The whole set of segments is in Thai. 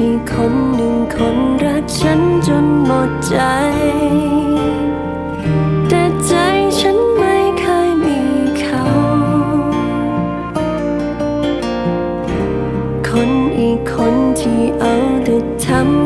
ที่คนหนึ่งคนรักฉันจนหมดใจ แต่ใจฉันไม่เคยมีเขา คนอีกคนที่เอาแต่ทำ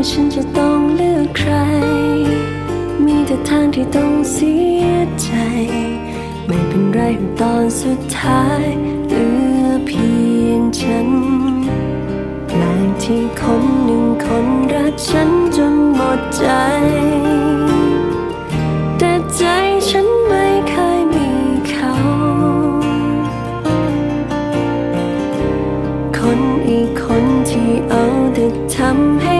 ว่าฉันจะต้องเลือกใคร มีแต่ทางที่ต้องเสียใจ ไม่เป็นไรตอนสุดท้ายเหลือเพียงฉันแปลกที่คนหนึ่งคนรักฉันจนหมดใจ แต่ใจฉันไม่เคยมีเขา คนอีกคนที่เอาแต่ทำให้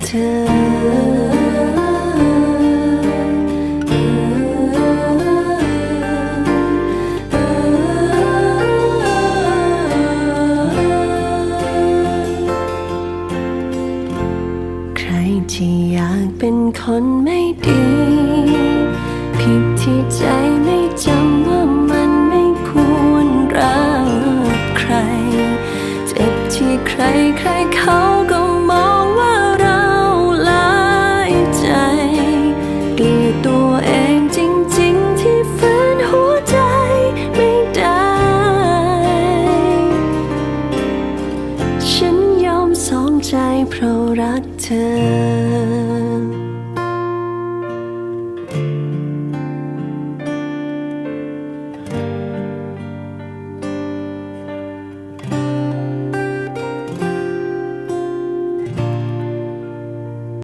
ธอใครที่อยากเป็นคนไม่ดี ผิดที่ใจไม่จำว่ามันไม่ควรรักใคร เจ็บที่ใครใครเขา